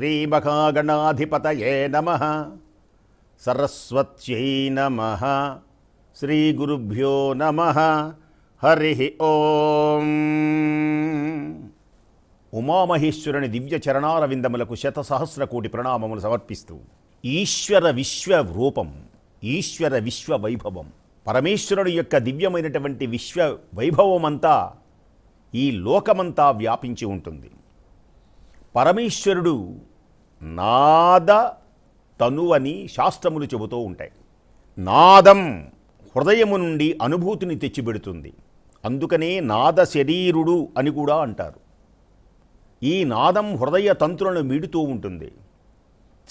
శ్రీమహాగణాధిపతయే నమ. సరస్వత్యై నమ. శ్రీగురుభ్యో నమ. హరి ఓం. ఉమామహేశ్వరుని దివ్య చరణారవిందములకు శతసహస్ర కోటి ప్రణామములు సమర్పిస్తూ ఈశ్వర విశ్వ రూపం ఈశ్వర విశ్వ వైభవం పరమేశ్వరుడు యొక్క దివ్యమైనటువంటి విశ్వ వైభవమంతా ఈ లోకమంతా వ్యాపించి ఉంటుంది. పరమేశ్వరుడు నాద తనువని శాస్త్రములు చెబుతూ ఉంటాయి. నాదం హృదయము నుండి అనుభూతిని తెచ్చిపెడుతుంది. అందుకనే నాద శరీరుడు అని కూడా అంటారు. ఈ నాదం హృదయ తంతులను మీడుతూ ఉంటుంది.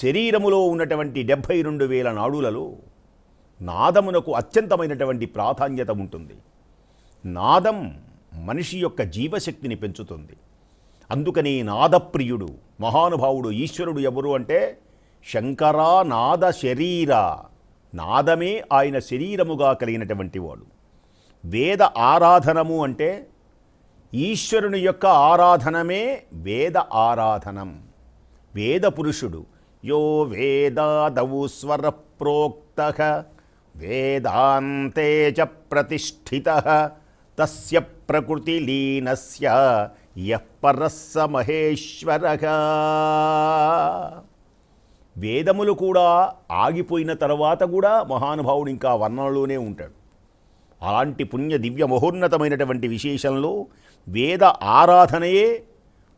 శరీరములో ఉన్నటువంటి డెబ్భై రెండు వేల నాడులలో నాదమునకు అత్యంతమైనటువంటి ప్రాధాన్యత ఉంటుంది. నాదం మనిషి యొక్క జీవశక్తిని పెంచుతుంది. అందుకని నాదప్రియుడు మహానుభావుడు ఈశ్వరుడు ఎవరు అంటే శంకరా నాద శరీర. నాదమే ఆయన శరీరముగా కలిగినటువంటి వాడు. వేద ఆరాధనము అంటే ఈశ్వరుని యొక్క ఆరాధనమే వేద ఆరాధనం. వేద పురుషుడు యో వేదాదవు స్వర ప్రోక్త వేదాంతే చ ప్రతిష్ఠిత తస్య ప్రకృతిలీనస్య ఎప్పరస్స మహేశ్వర మహేశ్వరగా వేదములు కూడా ఆగిపోయిన తర్వాత కూడా మహానుభావుడు ఇంకా వర్ణనలోనే ఉంటాడు. అలాంటి పుణ్య దివ్య మహోన్నతమైనటువంటి విశేషంలో వేద ఆరాధనయే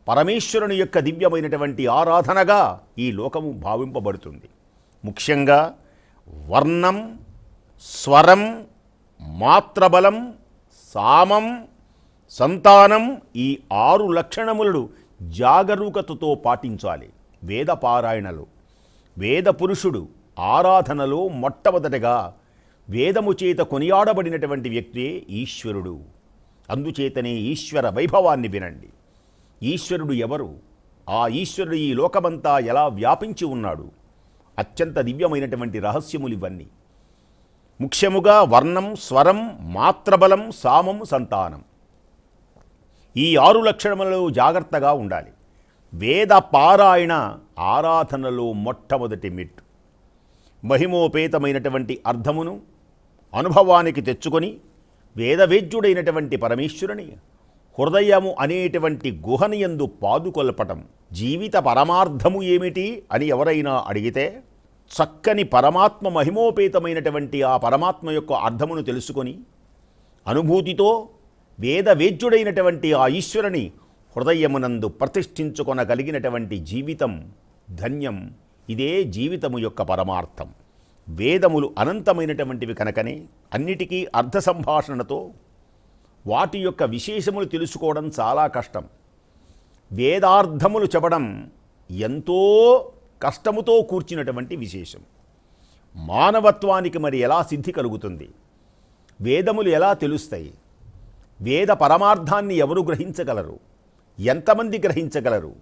పరమేశ్వరుని యొక్క దివ్యమైనటువంటి ఆరాధనగా ఈ లోకము భావింపబడుతుంది. ముఖ్యంగా వర్ణం స్వరం మాత్రబలం సామం సంతానం ఈ ఆరు లక్షణములను జాగరూకతతో పాటించాలి. వేద పారాయణలో వేద పురుషుడు ఆరాధనలో మొట్టమొదటగా వేదము చేత కొనియాడబడినటువంటి వ్యక్తే ఈశ్వరుడు. అందుచేతనే ఈశ్వర వైభవాన్ని వినండి. ఈశ్వరుడు ఎవరు? ఆ ఈశ్వరుడు ఈ లోకమంతా ఎలా వ్యాపించి ఉన్నాడు? అత్యంత దివ్యమైనటువంటి రహస్యములు ఇవన్నీ. ముఖ్యముగా వర్ణం స్వరం మాత్రబలం సామం సంతానం. ఈ ఆరు లక్షణములలో జాగ్రత్తగా ఉండాలి. వేద పారాయణ ఆరాధనలో మొట్టమొదటి మెట్టు. మహిమోపేతమైనటువంటి అర్థమును అనుభవానికి తెచ్చుకొని వేదవేద్యుడైనటువంటి పరమేశ్వరుని హృదయము అనేటువంటి గుహనియందు పాదుకొల్పటం జీవిత పరమార్థము ఏమిటి అని ఎవరైనా అడిగితే చక్కని పరమాత్మ మహిమోపేతమైనటువంటి ఆ పరమాత్మ యొక్క అర్థమును తెలుసుకొని అనుభూతితో వేదవేద్యుడైనటువంటి ఆ ఈశ్వరుని హృదయమునందు ప్రతిష్ఠించుకొనగలిగినటువంటి జీవితం ధన్యం. ఇదే జీవితము యొక్క పరమార్థం. వేదములు అనంతమైనటువంటివి కనుకనే అన్నిటికీ అర్థ సంభాషణతో వాటి యొక్క విశేషములు తెలుసుకోవడం చాలా కష్టం. వేదార్థములు చెప్పడం ఎంతో కష్టముతో కూర్చున్నటువంటి విశేషం. మానవత్వానికి మరి ఎలా సిద్ధి కలుగుతుంది? వేదములు ఎలా తెలుస్తాయి? వేద పరమార్థాన్ని ఎవరు గ్రహించగలరు? ఎంతమంది గ్రహించగలరు?